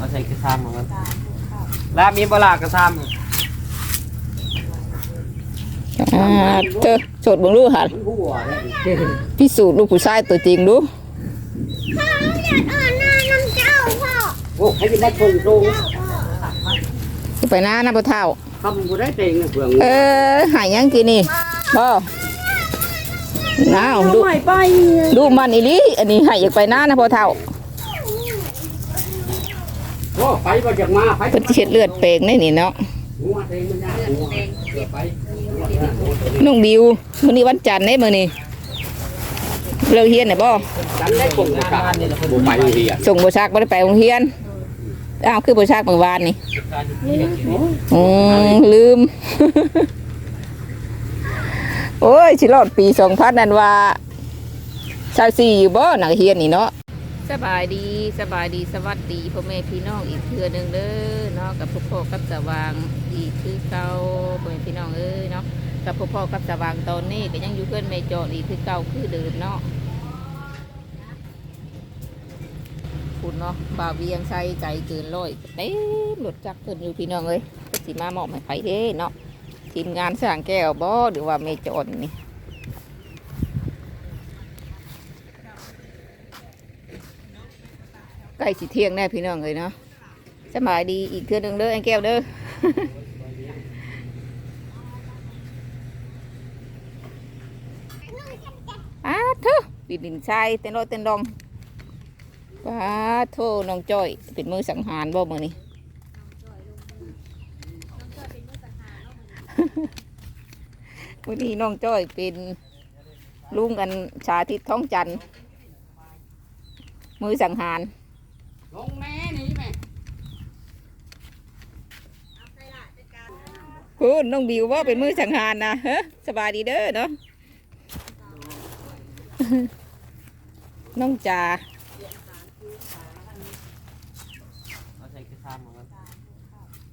เอาใส่กระซามมาลาบมีปลากระซามอ่าเธอโสดเบิ่งดูหันหัวเนี่ยพิสูจน์ลูกผู้ชายตัวจริงดูพ่ออยากอ่อนหน้าน้ำเจ้าพ่อโอ้ให้กินได้ชนตรงสิไปหน้านะพ่อเฒ่าทำกูได้เต็งเปลืองเออหายยังกินนี่บ่น้าวดูไปไปดูมันอีหลีอันนี้ให้อยากไปหน้านะพ่อเฒ่าโอ้ ไปมาจากมาไปเพิ่นสิเฮ็ดเลือดเปลงในนี่เนาะหัวเต็งมันยากหัวเกิดไปน้องบิวมื้อนี้วันจันทร์เด้มื้อนี้เลิกเรียนได้บ่ฉันได้กลุ่มกระซามบุไปเฮียส่งบ่ซักบ่ได้ไปโรงเรียนอ้าวคือบ่ซักเมื่อวานนี่อืมลืม โอ้ยสิรอดปี2000นั่นว่า24อยู่บ่นักเรียนนี่เนาะ สบายดีสบายดีสวัสดีพ่อแม่พี่น้องอีกเทื่อหนึงเด้อเนาะกับพ่อพ่อกับสว่างอีกคือเก่าพ่อแม่พี่น้องเอ้ยเนาะกับพ่อพ่อกับสว่างตอนนี้ก็ยังอยู่เพื่อนแม่จอดอีกคือเก่าคือเดิมเนาะคุณเนาะบ่าวเวียงใส่ใจเกินร้อยเต็มรถจักรเพิ่นอยู่พี่น้องเอ้ยก็สิมาหมอบให้ไปเด้เนาะทีมงานสร้างแก้วบ่หรือว่าเมจอนนี่ ใกล้สิเที่ยงแน่พี่น้องเลยเนาะสบายดีอีกเทื่อนึงเด้อไอ้แก้วเด้ออ้าเถอะปิดดินทรายเต้นรถเต้นดองป้าโทน้องจ้อย เป็นมือสังหารบ่มือนี่วันนี้น้องจ้อยเป็นลุงกันชาทิตท้องจันมือสังหาร ลงแม่นี่แม่ คุณน้องบิวว่าเป็นมือสังหารนะเฮ้สบายดีเด้อเนาะน้องจ่าเอาใส่กระซามมา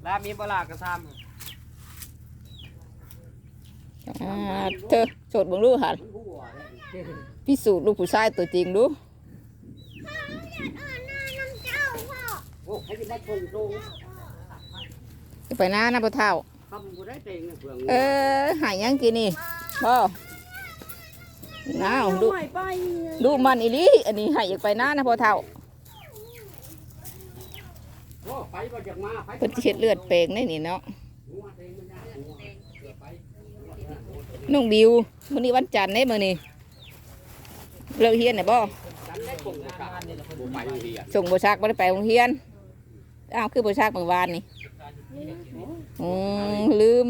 ลาบมีปลากระซามอ่าเธอโสดเบิ่งดูหันหัวเนี่ยพิสูจน์ลูกผู้ชายตัวจริงดูพ่ออยากอ่อนหน้าน้ำเจ้าพ่อโอ้ให้กินได้ชนตรงจะไปหน้านะพ่อเฒ่า ทำกูได้เต็งเปลืองเออหายยังกินนี่พ่อน้าวดูดูมันอีลีอันนี้ให้อยากไปหน้านะพ่อเฒ่าโอ้ไปมาจากมาไปเพิ่นเฮ็ดเลือดเปลงในนี่เนาะน้องบิวมื้อนี้วันจันทร์เด้มื้อนี้เลิกเรียนได้บ่ฉันได้กลุ่มกระซามบุไปเฮียส่งบ่ซักบ่ได้ไปโรงเรียนอ้าวคือบ่ซักเมื่อวานนี่ อืมลืม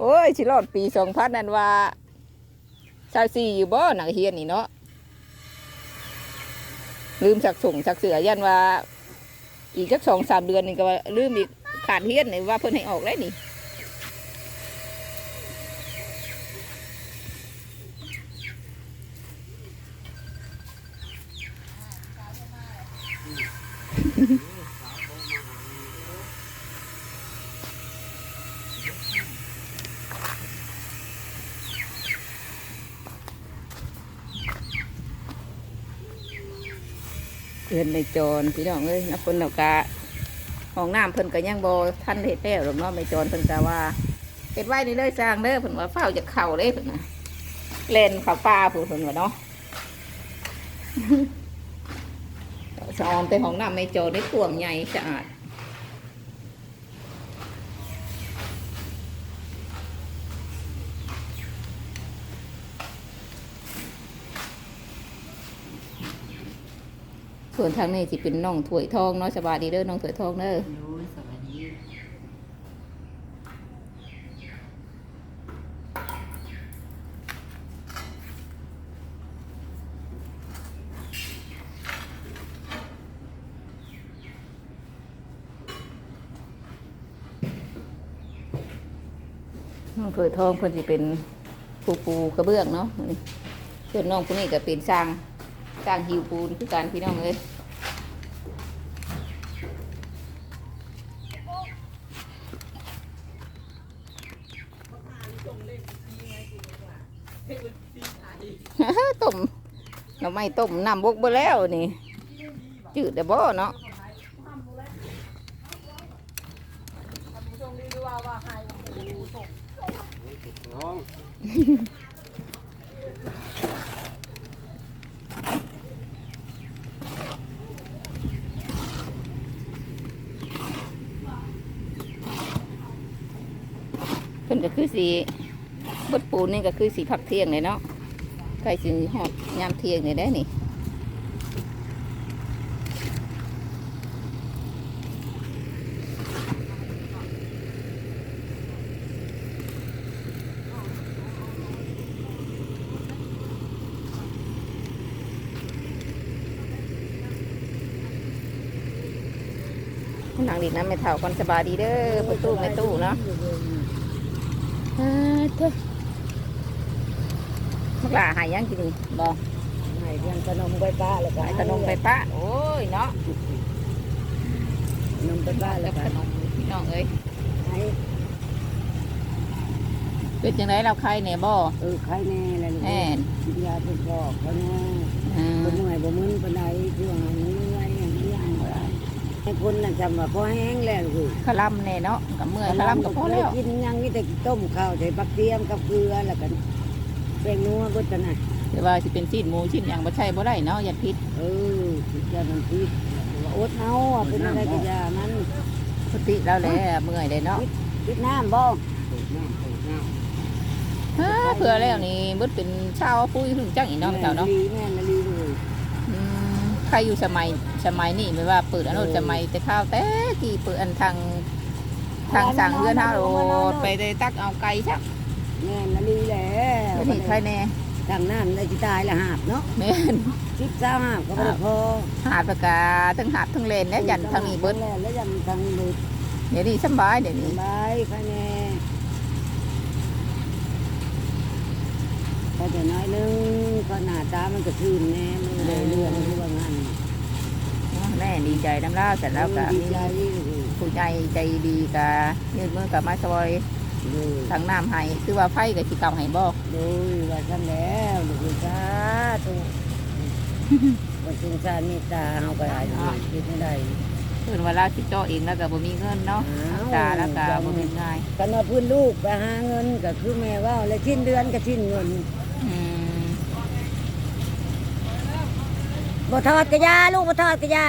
โอ้ยสิรอดปีสองพันั่นว่า24อยู่บ่นักเฮียนนี่เนาะลืมสักส่งสักเสือยันว่า อีกสักสองสามเดือนนี่ก็ว่าลืมอีกขาดเฮียนนี่ว่าเพิ่นให้ออกได้นี่ นไม่จรพี่น้องเอ้ยนักพนเรากะห้องน้ำเพิ่นก็ยังบ่ท่านเฮ็ดแล้วหรอกเนาะไม่จรเพิ่นก็ว่าเฮ็ดไว้นี่เลยสร้างเด้อเพิ่นว่าเฝ้าจะเข่าเลยเพิ่นน่ะเล่นข้าวปลาผู้เพิ่นว่าเนาะสออนแต่ห้องน้ำไม่จรได้กวางใหญ่สะอาด ส่วนทางนี้สิเป็นน้องถวยทองเนาะสบายดีเด้อน้องถวยทองเด้อสวัสดีน้องถวยทองเพิ่นสิเป็นปูปูกระเบื้องเนาะนี่ส่วนน้องผู้นี้ก็เป็นสร้าง สร้างหิวปูนคือการพี่น้องเอ้ยต้มหน่อไม้ต้มน้ำบกไปแล้วนี่จืดเด้อบ่เนาะน้อง ก็คือสีบดปูนนี่ก็คือสีผักเที่ยงเลยเนาะใกล้สิหอดยามเที่ยงนี่ได้นี่นางดินน้ำไม่เท่ากันสบายดีเด้อประตูไม่ตู้เนาะ เถอะมักหลาหายยังกินนี่บอกให้เพียงขนมไปป้าแล้วก็หายขนมไปปะโอ้ยเนาะขนมไปป้าแล้แล้ววก็ขนมพี่น้องเอ้ยให้เป็นจังไรเราใครเนี่ยบ่เออใครแน่อะไรแน่นกินยาเป็นพอกเขาแน่อ่าบ่เมื่อยบ่มึนปานใดคือว่ามันเมื่อยอย่างนี้อย่างบ่ได้ ให้คนน่ะจำว่าพอแห้งแล้วคือขลำเนี่ยเนาะกับเมื่อยขลำก็พอแล้วกินยังมีแต่ต้มข้าวใส่บักเทียมกับเกลือแล้วก็แป้งนัวเบิดตะน่ะแต่ว่าสิเป็นชิ้นหมูชิ้นหยังบ่ใช่บ่ได้เนาะอย่าพิษเออสิจะมันพิษว่าอดเอาอะเป็นอะไรก็อยามันปกติแล้วแหละเมื่อยเลยเนาะพิษน้ำบ่ตูดน้ำตูดน้ฮ่าเผื่อแล้วนี่เบิดเป็นชาวปุ้ยถึงจังอีกเนาะไม่เท่าเนาะลีแม่นละลีเลยอืม ใครอยู่สมัยสมัยนี้ไม่ว่าเปิดอันโนนสมัยแต่ข้าวแต่กี่เปิดอันทางทางสั่งเรือนเฮาโลดไปได้ตักเอาไก่ชักแม่นละลีแหละแล้วนี่ใครแน่ทางนั้นได้จิตายละหาบเนาะแม่นคิดเจ้าหาบก็บ่ได้พอหาดประกาทั้งหาดทั้งเลนแล้วยันทางนี้เบิดแล้วแล้วยันทางนี้เบิดเดี๋ยวนี้สำบายเดี๋ยวสนี้บายค่ะแน่ พอจะน้อยนึงก็หน้าตามันก็ชื่นแน่มันเลยเรื่องที่ว่างั้นแม่ดีใจน้ำเล่าเสร็จแล้วก็ดีมีใจเลยผู้ใหญ่ใจดีกะยืดมือกับมาซอยดูทางน้ำให้คือว่าไฟกับสิเก่าให้บอกดูว่าฉันแล้วลูกสาธุว่าสงสารเมตตาเฮาก็ได้คิดไม่ได้เพิ่นว่าเราสิเจ่อเองแล้วก็บ่มีเงินเนาะอ้าวตาแล้วก็บ่เป็นง่ายกันว่าพื้นลูกไปหาเงินก็คือแม่ว่าแล้วชิ้นเดือนก็ชิ้นเงินอืม บ่ทอดกระยาลูกบ่ทอดกระยา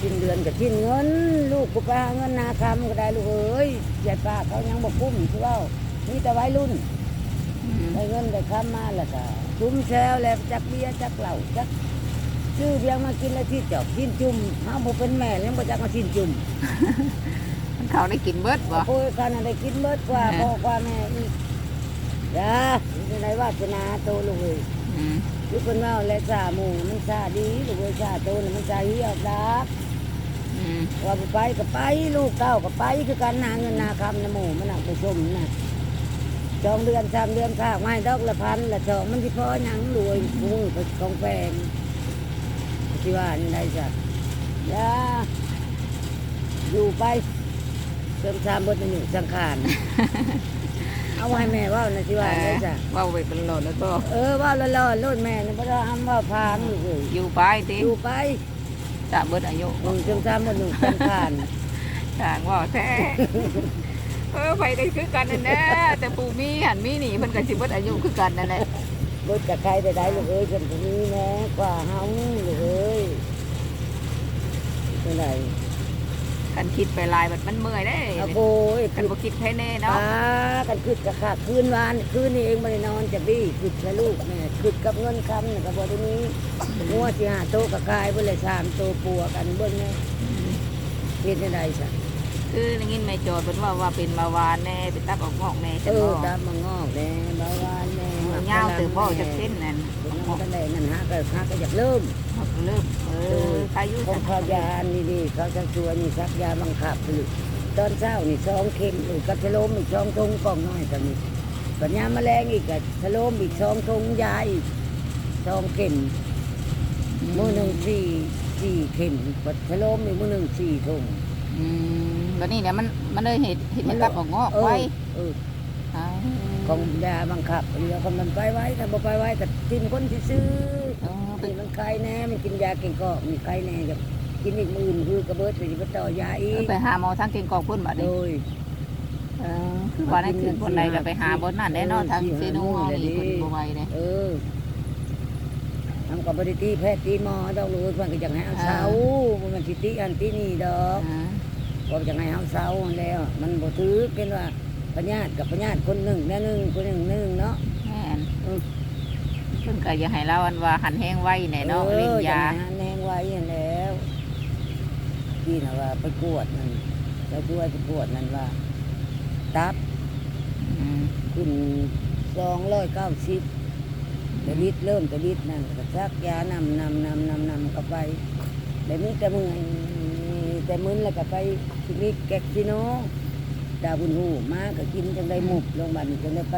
ชิ้นเดือนก็ชิ้นเงิน ลูกกูไปหาเงินนาคำก็ได้ลูกเอ้ยเจ็ดปากเขายังบ่คุ้มคือว่ามีแต่วัยรุ่นอืมได้เงินได้คำมาแล้วก็จุ้มแซวแล้วจักเบียร์จักเหล้าจักซื้อเพียงมากินแล้วที่จอบกินจุ่มเฮาบ่เป็นแม่ยังบ่จักมากินจุ่มมัน เขาได้กินเบิดบ่โอ้ยคันนั้นได้กินเบิดกว่าพ่อกว่าแม่อีกจ้าเป็นไรวาสนาโตลูกเอ้ยอืมลูกคนว่าและซาหมูมันซาดีลูกเอ้ยซาโตน่ะมันซาเหี่ยวดับอืมว่าบ่ไปก็ไปลูกเต้าก็ไปคือกันหาเงินนาคำนะหมูมันน่ะไปชมน่ะสองเดือนสามเดือนค่าไม้ดอกละพันละสองมันสิพอหยังรวยกูไปของแฟนที่ว่านี่ได้จ้ะยาอยู่ไปเติมชามเบดหนึ่งสังขารเอาไว้แม่เว่านะที่ว่าได้จ้ะว่าไปเป็นโหลดแล้วก็เออเว่าละลอดรถแม่นี่บ่ได้ทำเว่าพานลูกเอ้ยอยู่ไปติอยู่ไปจะเบิดอายุมึงเติมชามเบดหนึ่งสังขารต่างว่าแท้เออไปได้คือกันนั่นแหละแต่ปู่มีหันมีหนีมันก็สิเบิดอายุคือกันนั่นแหละรถจะใครได้ได้ลูกเอ้ยฉันก็มีแม่กว่าเฮาลูกเอ้ยเป็นไร กันคิดไปลายแบบมันเมื่อยได้เอาโบยกันบ่คิดให้แน่ตาเนาะกันคืดกับขาดคืนวานคืนนี้เองไม่ได้นอนจะบี้คืดกับลูกแม่คืดกับเงินคำนี่กับบได้นี้งัวที่หาโตกับกายเพื่อเลยสามโตปัวกันเบิ้งเนี่ยเฮ็ดได้ไดซะคือได้ยินแม่โจทย์เพิ่นว่าว่าเป็นมาวานแน่เป็นตับออกงอกแน่เอจังอบ่ตามมางอกแน่เบาหวานแน่ ยาวตือบ่จักเส้นนั่นเป็นน้ำทะเลนั่นฮะก็ฮะก็อยากเริ่มเริ่มเออใครอยู่ของเขายานี่ดีเขาจะชวนนี่ซักยาบังคับหรือตอนเช้านี่สองเข็มหรือกับชะโลมอีกสองทงกล่องน้อยกันนี่ปัญญามแมลงอีกกับชะโลมอีกสองทงยาอีกสองเข็มมือหนึ่งสี่สี่เข็มปัดชะโลมอีกมือหนึ่งสี่ทงอืมบัดนี้เนี่ยมันมันเลยเห็ดเห็ดมันตับออกงอกเออไว้เอออ่า ของยาบังคับเดี๋ยวคนมันไปไว้ถ้าบ่ไปไว้ก็ทิ้งคนที่ซื้ออ๋อนี่มันไข้แน่มันกินยาเก่งกอกมีไข้แน่กับกินอีกมื่นคือกระเบิดไปจะไปต่อยาอีกไปหาหมอทางเก่งกอกพุ่นบัดโดนี้ยเออคือว่าในคืนบนใดก็ไปหาบนนั่นแน่นอนทางเซโนเฮานี่เพิ่นบ่ไหวเด้เออทำกับบริตีแพทย์ตีหมอดอกรู้เพื่อนก็อยากให้เอาเสามันสิตีอันตีนี่ดอกอ่าก็อยากให้เอาเสาแล้ว มันบ่ถือเป็นว่า พญาติกับพญาติคนหนึ่งแน่หนึ่งคนหนึ่งหนึ่งเนาะแม่นอืมเพิ่นก็อยากให้เราอันว่าหันแห้งไว้แน่เนาะออลิ้นยาอให้แนงไว้อย่างแล้วพี่น่ะว่าไปกวดนั่นเจ้าช่วยไปกวดนั่นว่า ตับอืมขึ้นสองร้อยเก้าสิบแต่ลิตรเริ่มแต่ลิตรนั่นก็ชักยานำนำนำนำนำก็ไปแต่มีแต่มือแต่มึนแล้วก็ไปคลินิกแกกซิโน ดาบุญหูมาก็กินจังได้หมุบโรงพยาบาลนี่จังได้ไป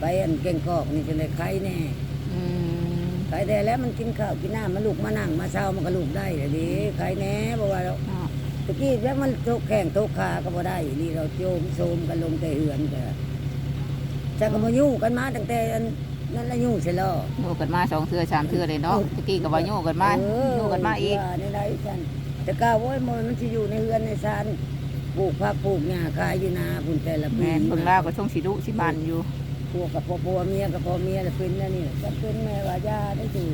ไปอันเก่งกอกนี่จังได้ไข้แน่อืมไข้ได้แล้วมันกินข้าวกินน้ำมันลูกมานั่งมาเช้ามันก็ลูกได้เลยดิไข้แน่บอกว่าเราเนาะตะกี้แล้วมันโตกแข่งโตกขาก็บ่ได้นี่เราโจมโซมกันลงแต่เหือนก็จะก็มายุ่งกันมาตั้งแต่อันนั่นละยุ่งเสร็จแล้วโยกันมาสองเทื่อสามเทื่อเลยเนาะตะกี้ก็ว่าโยกันมาเออโยกันมาอีกว่าในไรฉันแต่ก้าวโว้ยมันมันสิอยู่ในเฮือนในซาน ปลูกผักปลูกหญ้าขายอยู่นาพุ่นแต่ละปีแม่นเพิ่งลาวก็ส่งสิดุสิบันอยู่พวกกับพ่อผัวเมียกับพ่อเมียละเป็นนั่นนี่จะเป็นแม่ว่าย่าได้ดู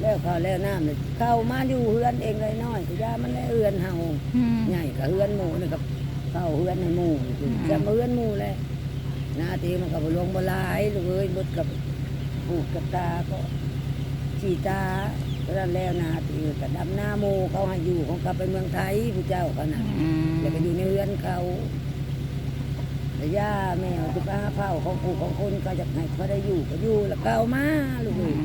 แล้วข้าวแล้วน้ำเลยเข้ามาอยู่เฮือนเองเลยน้อยก็ย่ามันได้เฮือนเฮาอืม ใหญ่กับเฮือนหมูนี่กับเข้าเฮือนในหมู่นี่คืออืมจะมาเฮือนหมู่เลยหนาทีมันกับบลงบหลายลูกเอ้ยบดกับปูกกับตาก็ชีตา ก็นั่นแล้วหนาทีกับดำหน้าโมเขาให้อยู่ของกลับไปเมืองไทยผู้เจ้าเขาน่ะอืมแล้วก็อยู่ในเฮือนเขาแต่ย่าแม่จะไปหาเผาของผู้ของคนก็อยากให้เขาได้อยู่ก็อยู่แล้วเก่ามาลูกอืเอ้ยม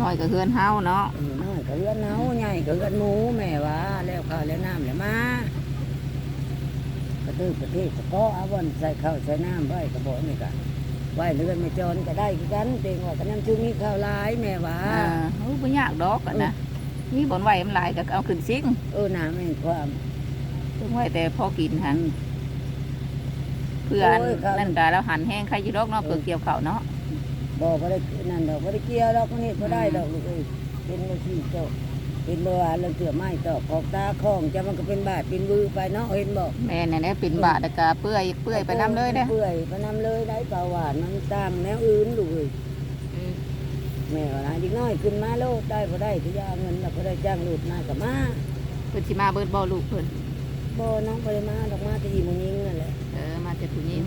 น้อยก็เฮือนเฮาเนาะเออน้อยก็เฮือนเนาใหญ่ก็เฮือนหมูแม่ว่าแล้วข้าวแล้วน้ำแล้วมากระตือประเทศก็เอาวันใส่ข้าวใส่น้ำไว้กระบอกนี่กัน ไว้เรือนไม่จรก็ได้คือกันเต็งว่ากันนั้นช่วงนี้ข้าวหลายแม่ว่าอ่าโอ้บ่ยากดอกกันนะมีบ่อนไหวมันหลายก็เอาขึ้นซิ่งเออน้ำไม่ความถึงไว้แต่พอกินหันเพื่อนโอ้ยครับนั่นก็แล้วหันแห้งใครอยู่ดอกเนาะเพื่อเกี่ยวข้าวเนาะบอกว่าได้นั่นดอกว่าได้เกี่ยวดอกนี่ก็ได้ดอกลูกเอ้ยเป็นบางทีเจ้า เป็นเบอร์เรื่องเสือไม้ตอกขอกตาคล้องจะมันก็เป็นบาดเป็นวือไปเนาะเห็นบอกแม่นี่นแหละเป็นบาดแล้วก็เปื่อยเปื่อยไปน้ำเลยเด้อเปื่อยไปน้ำเลยได้เปล่าหวานมันตามแนวอื่นลูกเอ้ยอืมแม่ว่านะยิ่งน้อยขึ้นมาโลดได้พอได้ที่ยาเงินแล้วก็ได้จ้างลูกมากับมาเพิ่นสิมาเบิดบ่ลูกเพิ่นบ่น้องไปมาดอกมาแตะอีโมงยิงนั่นแหละเออมาแต่ผู้หญิง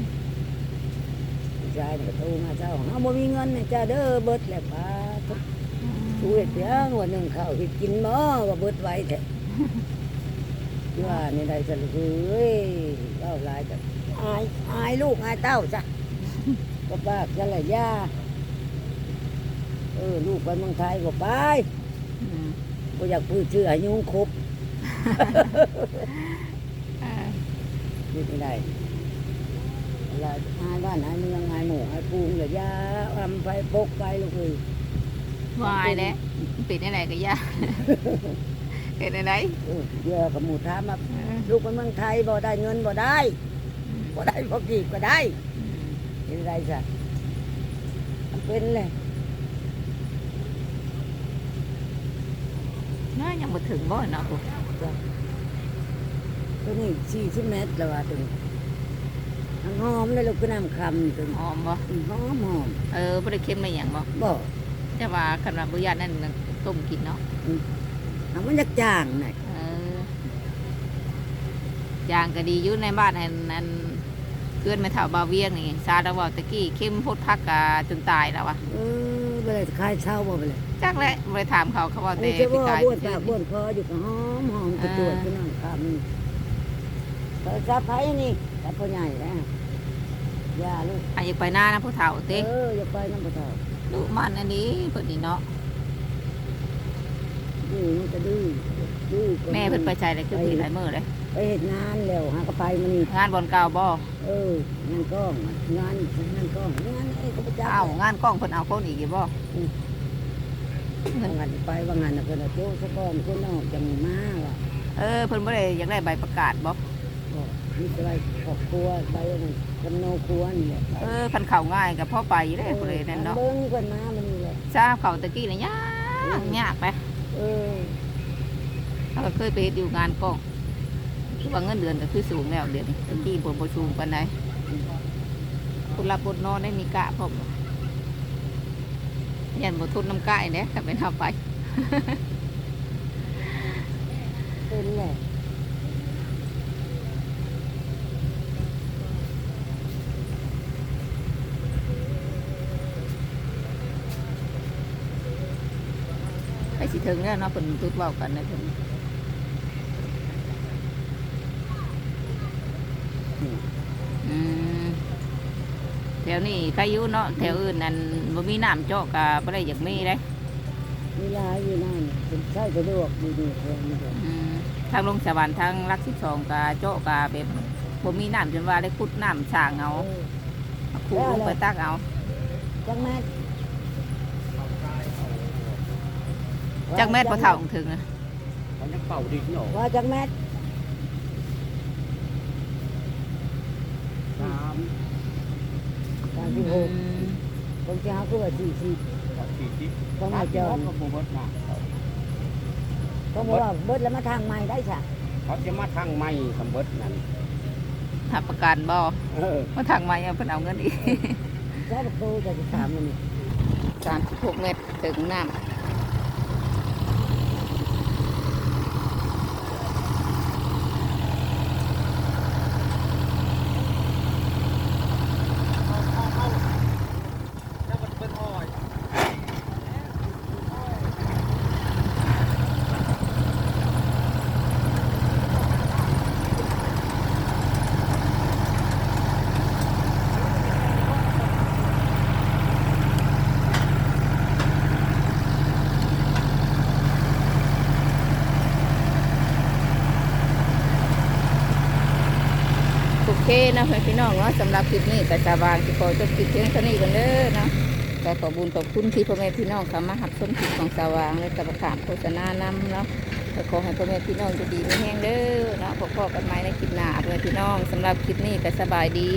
ผู้ชายมันก็โทรมาเจ้าเฮาบ่มีเงินเนี่ยจ้าเด้อเบิดแล้วป้า ดูเฮ็ดเพียงวันหนึงข้าวเฮ็ดกินบ่ว่าเบิดไว้แท้ว่านี่ได้ซะลูกเอ้ยเว้าหลายจังอายอายลูกอายเต้าจ้ะก็ปากกันละย่าเออลูกไปเมืองไทยก็ไปอืมบ่อยากพูดชื่อให้ยุงครบอ่าพูดไม่ได้เวลาอายบ้านอายเมืองอายหมู่อายปูงละย่าอำไปปกไปลูกเอ้ย วายแหละปิดได้ไหนก็ยากเห็นได้ไหนเออเยอะกับหมูถามมาเออลูกไปเมืองไทยบ่ได้เงินบ่ได้บ่ได้พอกีบก็ได้เห็นไรจ้ะมันเป็นเลยน้อยยังบ่ถึงบ่เนาะกูตัวนี้สี่สิบเมตรแล้วว่าตัวนี้ทั้งหอมเลยลูกก็น้ำคำตัวนี้หอมบ่อืมหอมหอมเออบ่ได้เค็มไม่หยังบ่บ่ แต่ว่าคันว่าบ่ญาตินั่นน่ะต้มกินเนาะเอามันยักจางน่ะเออย่างก็ดีอยู่ในบ้านนั่นนั่นเพื่อนแม่เฒ่าบาวเวียงนี่ซาดาว่าตะกี้เค็มโพดพักกะจนตายแล้วว่ะเออไปเลยคายเช่าบ่ไปเลยจักแหละบ่ได้ถามเขาเขาว่าอันแต่นี้จะพี่ว่าตายบ้วนซื่ปาอกๆบ้วนคออยู่ก็หอมหอมกระตรวจพี่น้องคำแต่จะไผนี่แต่พ่อใหญ่แล้วย่าลูกอาอยากไปหน้านะผู้เฒ่าเต้เอออย่าไปน้ำปลาเท่า ลูกมันอันนี้เพิ่นนี่เนาะดื้อมันก็ดื้อดื้อก็แม่เพิ่นไปใจเลยคือพี่หลายมื้อเลยไปเห็ดงานแล้วหากระไปมันนี่งานบอนเก่าบ่เอองานกล้องงานงานกล้องงานไอ้ก็ประจักษ์เอ้างานกล้องเพิ่นเอาคนอีกอยู่บ่เงินงานไปว่างานน่ะเพิ่นเอาโจ้สะก้อนคนนอกจังมาว่ะเออเพิ่นบ่ได้อยากได้ใบประกาศบ่ บอกนี่จะไปครอบครัวไปนั่นคนโนครัวนี่แหละเออคันเข้าง่ายก็พอไปอยู่เด้พุ่นเลยนั่นเนาะเบิ่งเพิ่นมามันนี่แหละซาเขาตะกี้น่ะยากยากไปเออถ้าก็เคยไปเฮ็ดอยู่งานกองคือว่าเงินเดือนก็คือสูงแล้วเดือนนี้ตะกี้บ่บ่สูงปานใดคนรับบทนอนได้มีกะพร้อมยันบ่ทนน้ำกะอีกเด้ถ้าเป็นเฮาไปเป็นแหละ สิถึงแล้วเนาะเพิ่นตุดเว้ากันนะเพิ่นอืมแถวนี้ใครอยู่เนาะแถวอื่นนั่นบ่มีน้ำเจาะก็บ่ได้อยากมีเด้เวลาอยู่นั่นเป็นใช้สะดวกดีๆคนนี้อืมทางลงสวรรค์ทางรักสิบสองก็เจาะก็แบบบ่มีน้ำจนว่าได้ขุดน้ำสร้างเอาเออขุดลงไปตักเอา จังแม่ จักแม่นบ่เท่าถึงอะเขาจะเป่าดินเนาะว่าจังแม่สามสามสิบหอืกมคนเช้าคือว่าสี่สิบสี่สิบต้องมาจอดก็บ่เบิดนะต้องบอกว่าเบิดแล้วมาทางใหม่ได้จ้ะเขาจะมาทางไม่สมเบิดนั่นหับประกันบ่เออมาทางมาเอาเพิ่นเอาเงินอีกใช้ประตูจะสิถามมันนี่36เมตรถึงน้ำ โอเคนพี่น้องเนาะสำหรับคลิปนี้แต่จะวางที่ขอจบคลิปเพียงเท่านี้กันเด้อเนาะก็ขอบุญขอบคุณที่พ่อแม่พี่น้องค่ะมาหับชมคลิปของสว่างและกระขามโฆษณานำเนาะก็ขอให้พ่อแม่พี่น้องจะดีไม่แห้งเด้อเนาะพบกันใหม่ในคลิปหน้าพ่อแม่พี่น้องสำหรับคลิปนี้ก็สบายดี